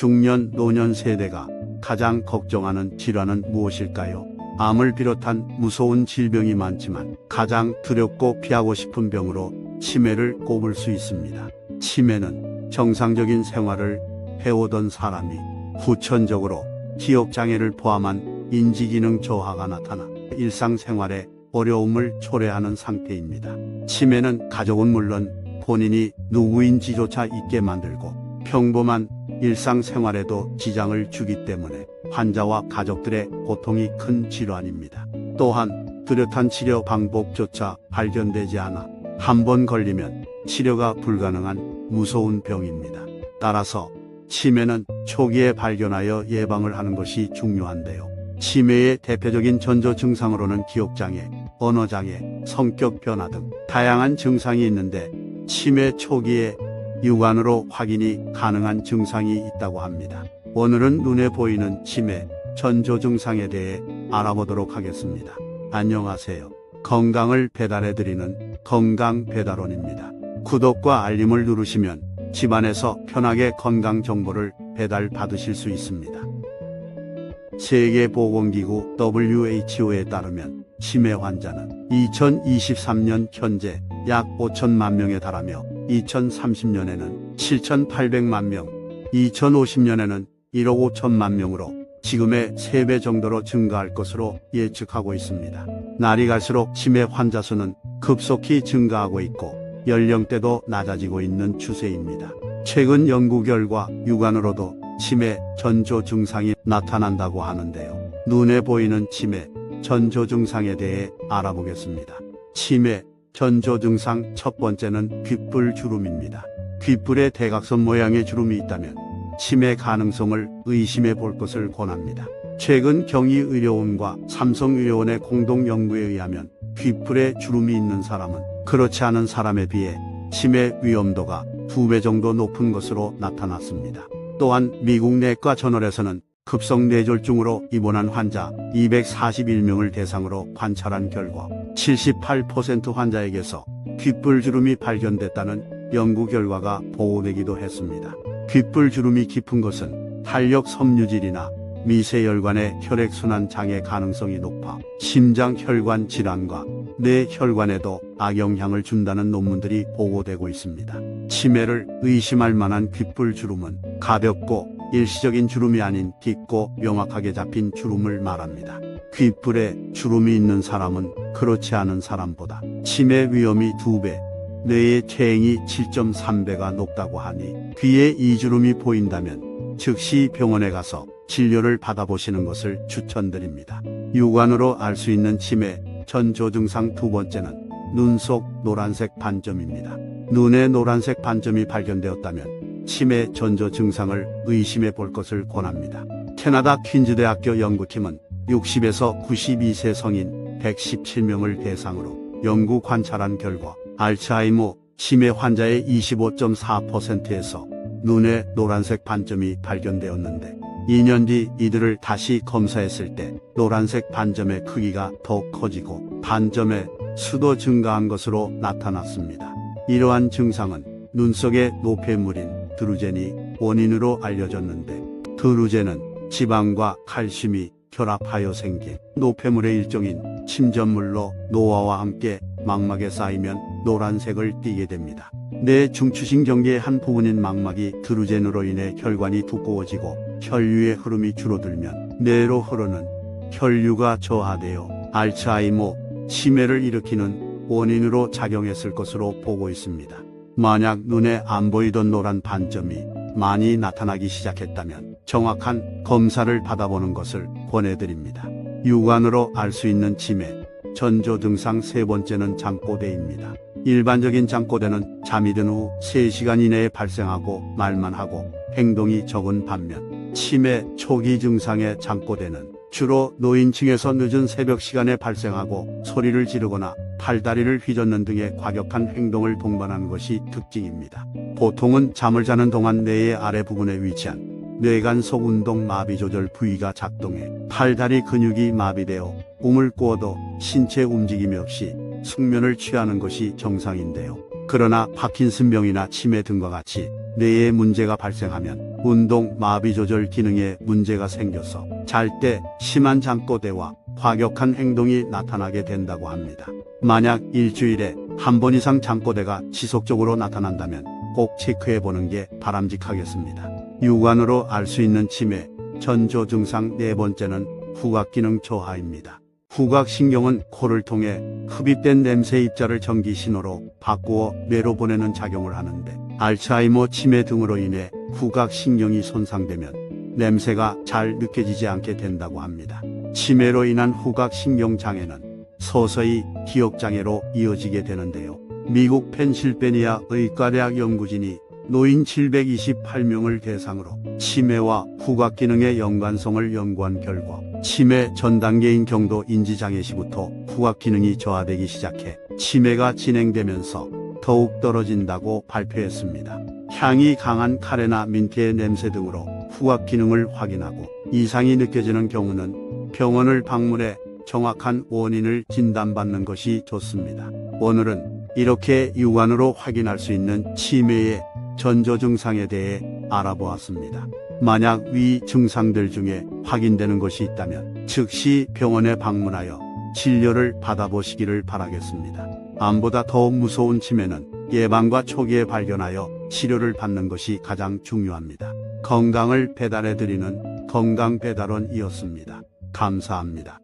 중년, 노년 세대가 가장 걱정하는 질환은 무엇일까요? 암을 비롯한 무서운 질병이 많지만 가장 두렵고 피하고 싶은 병으로 치매를 꼽을 수 있습니다. 치매는 정상적인 생활을 해오던 사람이 후천적으로 기억장애를 포함한 인지기능 저하가 나타나 일상생활에 어려움을 초래하는 상태입니다. 치매는 가족은 물론 본인이 누구인지조차 잊게 만들고 평범한 일상생활에도 지장을 주기 때문에 환자와 가족들의 고통이 큰 질환입니다. 또한 뚜렷한 치료 방법조차 발견되지 않아 한 번 걸리면 치료가 불가능한 무서운 병입니다. 따라서 치매는 초기에 발견하여 예방을 하는 것이 중요한데요. 치매의 대표적인 전조 증상으로는 기억장애, 언어장애, 성격 변화 등 다양한 증상이 있는데 치매 초기에 육안으로 확인이 가능한 증상이 있다고 합니다. 오늘은 눈에 보이는 치매 전조 증상에 대해 알아보도록 하겠습니다. 안녕하세요. 건강을 배달해드리는 건강 배달원입니다. 구독과 알림을 누르시면 집안에서 편하게 건강 정보를 배달 받으실 수 있습니다. 세계보건기구 WHO에 따르면 치매 환자는 2023년 현재 약 5천만 명에 달하며 2030년에는 7,800만 명, 2050년에는 1억 5천만 명으로 지금의 3배 정도로 증가할 것으로 예측하고 있습니다. 날이 갈수록 치매 환자 수는 급속히 증가하고 있고 연령대도 낮아지고 있는 추세입니다. 최근 연구 결과 육안으로도 치매 전조 증상이 나타난다고 하는데요. 눈에 보이는 치매 전조 증상에 대해 알아보겠습니다. 치매 전조 증상 첫 번째는 귓불 주름입니다. 귓불에 대각선 모양의 주름이 있다면 치매 가능성을 의심해 볼 것을 권합니다. 최근 경희의료원과 삼성의료원의 공동 연구에 의하면 귓불에 주름이 있는 사람은 그렇지 않은 사람에 비해 치매 위험도가 두 배 정도 높은 것으로 나타났습니다. 또한 미국 내과 저널에서는 급성 뇌졸중으로 입원한 환자 241명을 대상으로 관찰한 결과 78% 환자에게서 귓불 주름이 발견됐다는 연구 결과가 보고되기도 했습니다. 귓불 주름이 깊은 것은 탄력 섬유질이나 미세혈관의 혈액순환 장애 가능성이 높아 심장혈관 질환과 뇌혈관에도 악영향을 준다는 논문들이 보고되고 있습니다. 치매를 의심할 만한 귓불 주름은 가볍고 일시적인 주름이 아닌 깊고 명확하게 잡힌 주름을 말합니다. 귓불에 주름이 있는 사람은 그렇지 않은 사람보다 치매 위험이 2배, 뇌의 퇴행이 7.3배가 높다고 하니 귀에 이 주름이 보인다면 즉시 병원에 가서 진료를 받아보시는 것을 추천드립니다. 육안으로 알 수 있는 치매 전조 증상 두 번째는 눈 속 노란색 반점입니다. 눈에 노란색 반점이 발견되었다면 치매 전조 증상을 의심해 볼 것을 권합니다. 캐나다 퀸즈 대학교 연구팀은 60에서 92세 성인 117명을 대상으로 연구 관찰한 결과 알츠하이머 치매 환자의 25.4%에서 눈에 노란색 반점이 발견되었는데 2년 뒤 이들을 다시 검사했을 때 노란색 반점의 크기가 더 커지고 반점의 수도 증가한 것으로 나타났습니다. 이러한 증상은 눈 속의 노폐물인 드루젠이 원인으로 알려졌는데 드루젠은 지방과 칼슘이 결합하여 생긴 노폐물의 일종인 침전물로 노화와 함께 망막에 쌓이면 노란색을 띠게 됩니다. 뇌 중추신 경계의 한 부분인 망막이 드루젠으로 인해 혈관이 두꺼워지고 혈류의 흐름이 줄어들면 뇌로 흐르는 혈류가 저하되어 알츠하이머, 치매를 일으키는 원인으로 작용했을 것으로 보고 있습니다. 만약 눈에 안 보이던 노란 반점이 많이 나타나기 시작했다면 정확한 검사를 받아보는 것을 권해드립니다. 육안으로 알 수 있는 치매, 전조 증상 세 번째는 장꼬대입니다. 일반적인 장꼬대는 잠이 든 후 3시간 이내에 발생하고 말만 하고 행동이 적은 반면 치매 초기 증상의 장꼬대는 주로 노인층에서 늦은 새벽 시간에 발생하고 소리를 지르거나 팔다리를 휘젓는 등의 과격한 행동을 동반하는 것이 특징입니다. 보통은 잠을 자는 동안 뇌의 아래 부분에 위치한 뇌간 속 운동 마비 조절 부위가 작동해 팔다리 근육이 마비되어 꿈을 꾸어도 신체 움직임 없이 숙면을 취하는 것이 정상인데요. 그러나 파킨슨병이나 치매 등과 같이 뇌에 문제가 발생하면 운동 마비 조절 기능에 문제가 생겨서 잘 때 심한 잠꼬대와 과격한 행동이 나타나게 된다고 합니다. 만약 일주일에 한 번 이상 잠꼬대가 지속적으로 나타난다면 꼭 체크해 보는 게 바람직하겠습니다. 육안으로 알 수 있는 치매, 전조 증상 네 번째는 후각 기능 저하입니다. 후각 신경은 코를 통해 흡입된 냄새 입자를 전기 신호로 바꾸어 뇌로 보내는 작용을 하는데 알츠하이머 치매 등으로 인해 후각 신경이 손상되면 냄새가 잘 느껴지지 않게 된다고 합니다. 치매로 인한 후각 신경 장애는 서서히 기억 장애로 이어지게 되는데요. 미국 펜실베니아 의과대학 연구진이 노인 728명을 대상으로 치매와 후각 기능의 연관성을 연구한 결과 치매 전 단계인 경도 인지장애 시부터 후각 기능이 저하되기 시작해 치매가 진행되면서 더욱 떨어진다고 발표했습니다. 향이 강한 카레나 민트의 냄새 등으로 후각 기능을 확인하고 이상이 느껴지는 경우는 병원을 방문해 정확한 원인을 진단받는 것이 좋습니다. 오늘은 이렇게 육안으로 확인할 수 있는 치매의 전조 증상에 대해 알아보았습니다. 만약 위 증상들 중에 확인되는 것이 있다면 즉시 병원에 방문하여 진료를 받아보시기를 바라겠습니다. 암보다 더 무서운 치매는 예방과 초기에 발견하여 치료를 받는 것이 가장 중요합니다. 건강을 배달해 드리는 건강 배달원이었습니다. 감사합니다.